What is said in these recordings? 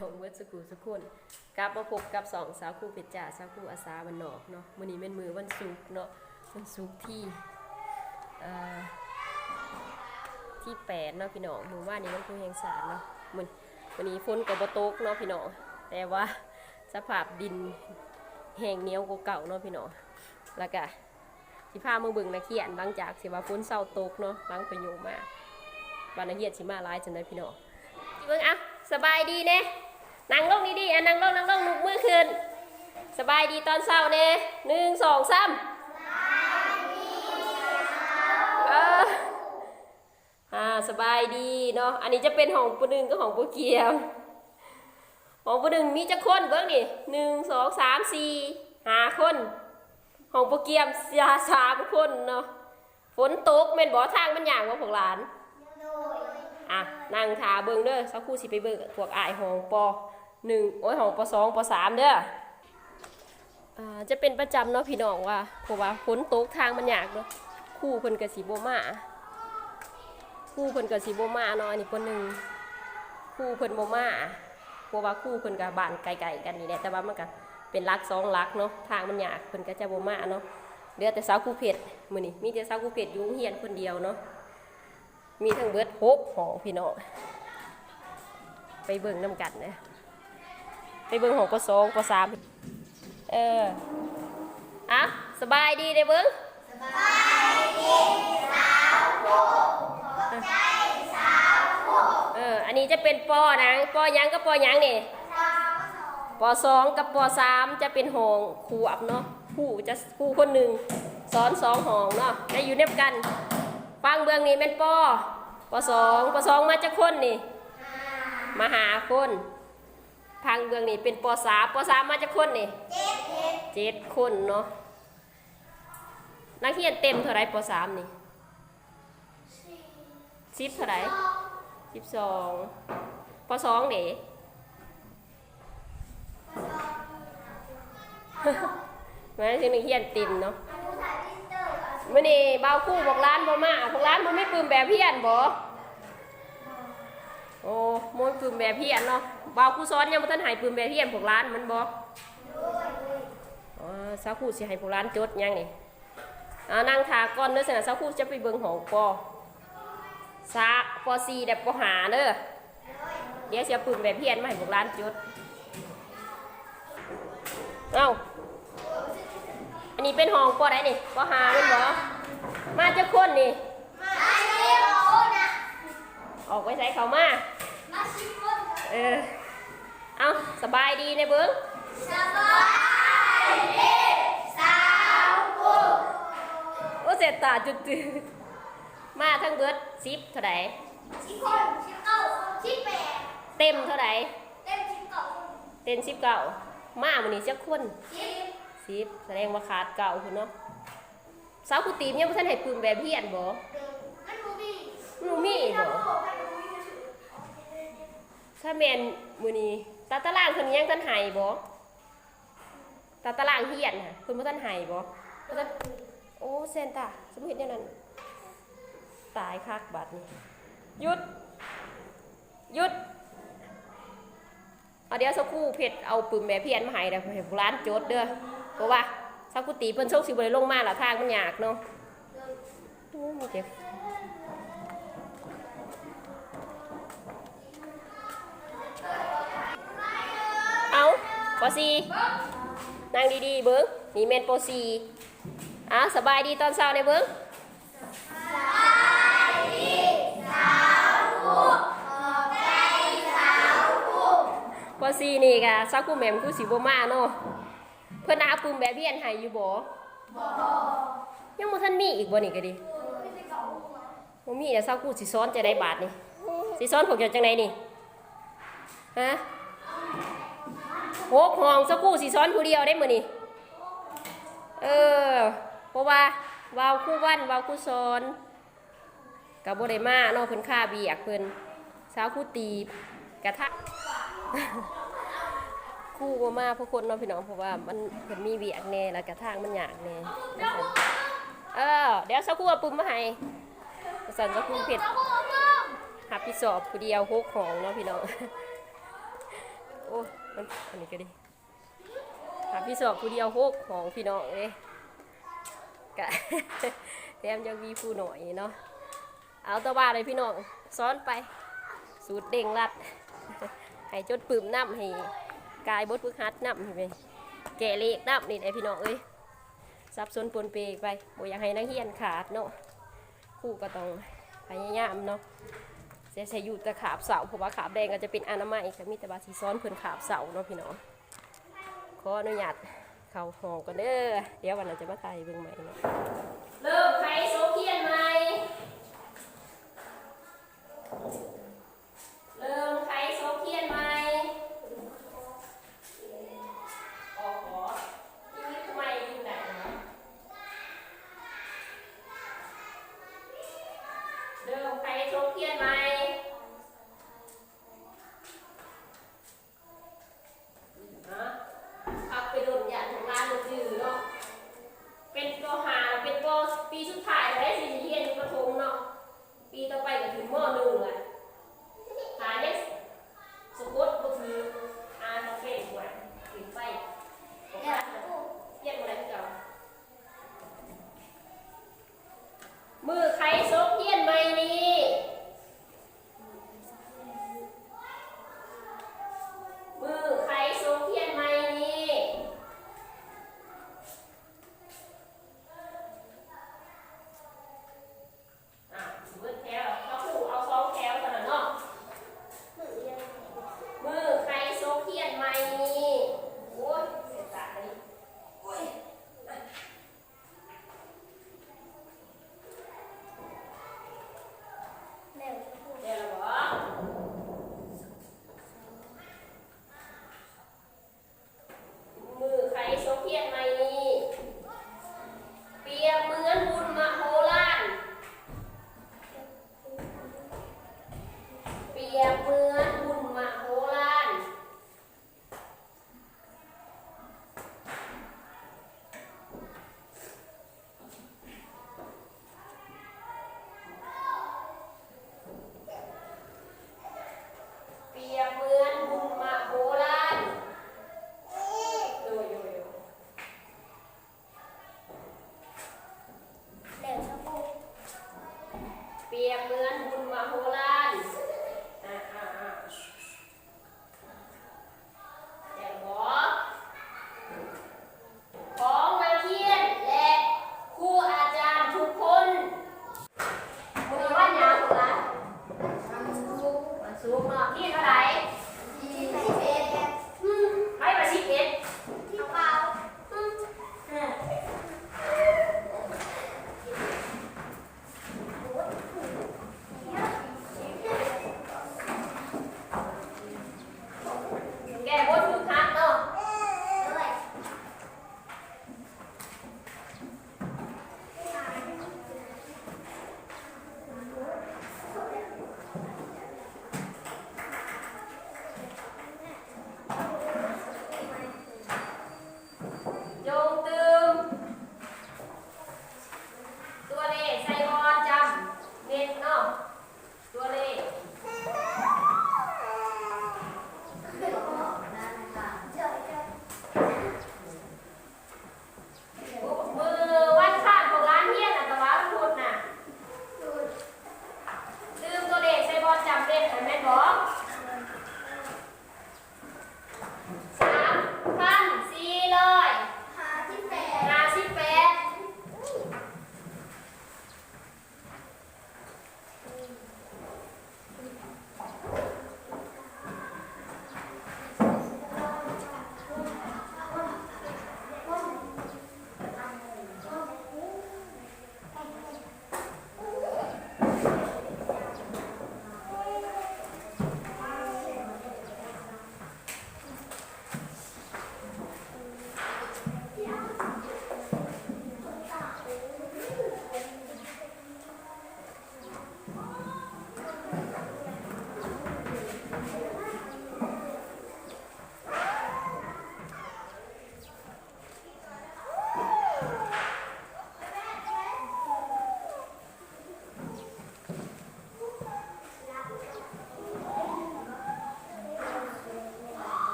บายดีพ่องเมื่อสักครู่สักคนกลับมาพบกับสองสาวคู่เป็ดจ่าสาวคู่อาสาบันนอกเนาะมื้อนี้เป็นมือวันศุกร์เนาะวันศุกร์ที่ที่แปดเนาะพี่น้องมือว่านนี้มันคือแห่งสารเนาะมื้อวันนี้ฝนก็บ่ตกเนาะพี่น้องแต่ว่าสภาพดินแห้งเหนียวกว่าเก่าเนาะพี่น้องแล้วก็สิพามือเบิ่งนักเขียนหลังจากสิว่าฝนเศร้าตกเนาะหลังไปอยู่มาวันนักเขียนสิมาหลายจังได๋พี่น้องเบิ่งอะสบายดีเน่ นั่งลงดีๆอะนั่งลงนั่งลงลุกมือขึ้น สบายดีตอนเช้าเน่หนึ่งสองสามเอออ่าสบายดีเนาะ อันนี้จะเป็นของปูนึงกับของปูเกียว ของปูนึงมีจะคนเบิ่งนี่หนึ่งสองสามสี่ห้าคน ของปูเกียมสาสามคนเนาะ ฝนตกแม่นบ่อทางมันอย่างว่าพวกหลานอะนั่งทาเบิ่งเด้อสักครู่สิไปเบิ่งพวกอายห้องปอ หนึ่งโอ้ยห้องปสองปสามเด้ออ่าจะเป็นประจำเนาะพี่น้องว่าเพราะว่าฝนตกทางมันยากเนาะคู่เพิ่นก็สิบ่มาคู่เพิ่นก็สิบ่มาเนาะอันนี้คนหนึ่งคู่เพิ่นโบมาเพราะว่าคู่เพิ่นก็บ้านไกลๆกันนี่แหละแต่ว่ามันก็เป็นรักสองรักเนาะทางมันยากเพิ่นก็จะบ่มาเนาะเหลือแต่สาวคู่เพชรมือนี้มีแต่สาวคู่เพชรยู่งเรียนคนเดียวเนาะมีทั้งเบิดหกหองพี่น้องไปเบิ่งน้ำกันนะ ไปเบิ่งของปสองปสามเอออะสบายดีเด้เบิ่งสบายดีสาวผู้ใจสาวผู้เอออันนี้จะเป็นปอนะปอยังกับปอยังนี่ปสองกับปสามจะเป็นหองขวบเนาะผู้จะผู้คนหนึ่งสอนสองหองเนาะได้อยู่เนบกันฟังเบื้องนี้เป็นปอปสองปสองมาจากคนนี่มาหาคน พังเบื้องนี้เป็นปอสามปอสามมาจากคนนี่เจ็ดคนเนาะนักเรียนเต็มเท่าไรปอสามนี่สิบเท่าไรสิบสองปอสองเด็มาถึงนักเรียนเต็มเนาะมื่อนี้เบาคู่บอกร้านบ่มาบอกร้านบ่ไม่ปืมแบบเพี้ยนบ่โอ้มนปืมแบบเพี้ยนเนาะเบาคู่ซ้อนยังบ่ทันใหายปืมแบบเพี้ยนพวกร้านมันบ่อ๋อสาวคู่สิให้พวกร้านจดยังนี่อ่านั่งทาก่อนเด้อสนะสาวคู่จะไปเบิ่งของปอสาปอ4แบบปอหาเด้อเดี๋ยวสิเอาปืมแบบเพี้ยนมาให้พวกร้านจดเอ้าอันนี้เป็นห้องปอได้นี่ปอหาเป็นบ่มาจะคนนี่ออกไปใส่เขามาเออ เอาสบายดีในเบิ้งโอ้เสร็จตาจุดจืดมาทั้งเบิดซิปเท่าไหร่เต็มเท่าไหร่เต็มซิปเก่ามาวันนี้จะคนซิปแสดงว่าขาดเก่าคุณเนาะสาวกุตีมยังบ่ท่านให้ปืนแบบเพี้ยนบ่หนูมีบ่ถ้าแมนมือนี้ ตาตารางคนยังท่านไห้บ่ตาตารางเฮียนค่ะคุณพ่ท่านไห้บ่บ่ท่านโอ้เซนตาสมเห็นอย่างนั้นตายคักบัดนี้หยุดหยุดเอาเดี๋ยวสักครู่เพชรเอาปืนแม่เพียนมาให้เด้อให้ร้านโจดเด้อเพราะว่าสักกุตีเพิ่นโชคสิบ่ได้ลงมาล่ะทางมันยากเนาะโอ้มีเจ็บ ปอซีนั่งดีๆเบิ้งนี่เมนปอซีอะสบายดีตอนเช้าในเบิ้งปอซีนี่กะซากุแหมมคือสีบัวมาเนาะเพื่อนอาปุ่มแบบเพียนให้อยู่บ่ยังบ่ทันมีอีกบ่นี่ก็ดิบ่มีแต่ซากุสิซ้อนจะได้บาทนี่สิซ้อนพวกเจ้าจังไดนี่ฮะ หกห้องสักครู่สีซ้อนผู้เดียวได้มือนี่เออเพราะว่าวาวคู่วันวาวคู่ซ้อนกับโบไดมาเนอกเพิ่นค่าเบียกเพิ่นสาวคู่ตีบกระทะคู่บ่มาพวกคนเนาะพี่น้องเพราะว่ามันเพิ่นมีเบียกแน่แล้วกระทางมันยากแน่เออเดี๋ยวสักครู่ปุ่มมาให้สันสักครู่เผ็ดหับพี่สอบผู้เดียวหกของเนาะพี่น้องโอ้ มันอันนี้ก็ดีหาพี่สอบผู้เดียวหกของพี่น้องเลยกะแถมยังมีผู้หน่อยเนาะ เอาตะว่าเลยพี่น้อง ซ้อนไป สูตรเด้งรัด ให้จดปืมน้ำให้กายบดพึกฮัดน้ำให้ไปแก่เลขน้ำนี่ไอพี่น้องเอ้ยซับซ้อนปนเปกไปบ่อยากให้นักเรียนขาดเนาะครู่ก็ต้องพยายามเนาะ เสียใช้อยู่แต่ขาบเสาเพราะว่าขาบแดงก็จะเป็นอนามัยก็มีแต่บาสีซ้อนเพิ่นขาบเสาเนาะพี่น้องขออนุญาตเข้าห้องก่อนเด้อเดี๋ยววันหลังจะมาถ่ายเบิ่งใหม่เนาะเริ่มใครโซเคียนไหมเริ่มใครโซเคียนไหมออกขอที่นี่ทำไมอยู่ไหนวะเริ่มใครโซเคียนไหม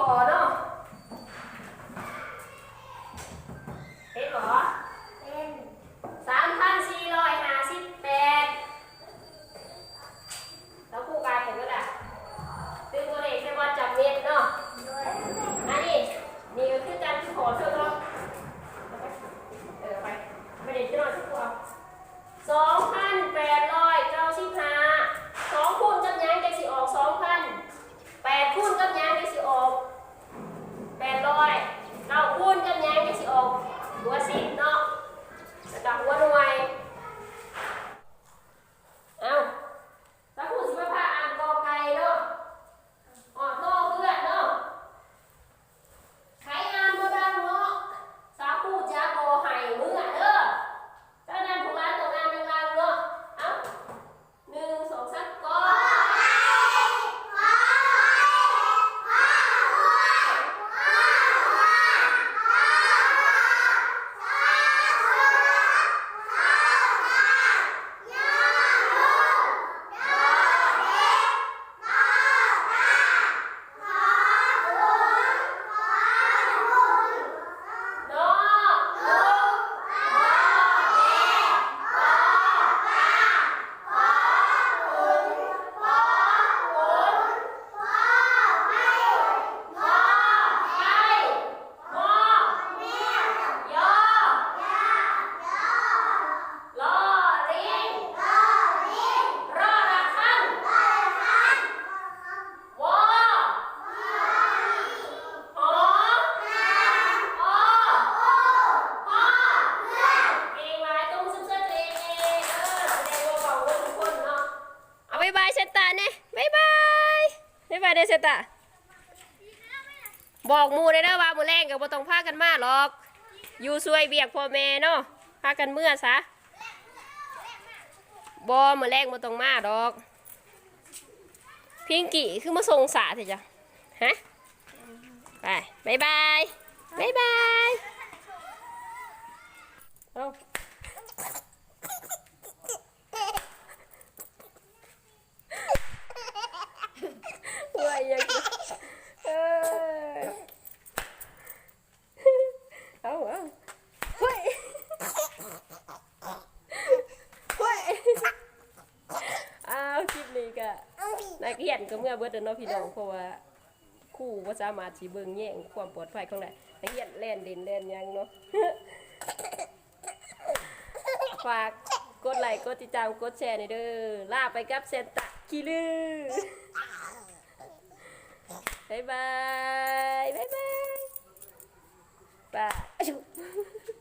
fora กับบ่ต้องพากันมาหรอก อยู่ช่วยเบียกพ่อแม่เนาะพากันเมื่อซะบ่มื้อแรงบ่ต้องมาดอก พิงกี้คือมาส่งสาเถอะจ้ะฮะไปบายบายบายบายเอาว่ายังเอ้ย เอาเอาเฮ้ยเฮ้ยอ้าวคลิปนี้ก็นักเรียนก็เมื่อเบิดเด้อเนาะพี่น้องเพราะว่าครู่ว่าสามารถสีเบิงแย่งความปลอดภัยของไหนนักเรียนเล่นเด่นเล่นหยังเนาะฝากกดไลค์กดติดตามกดแชร์ในอยเด้อลาไปกับเซนตะคิลือบายบายบายบายบาย 가지고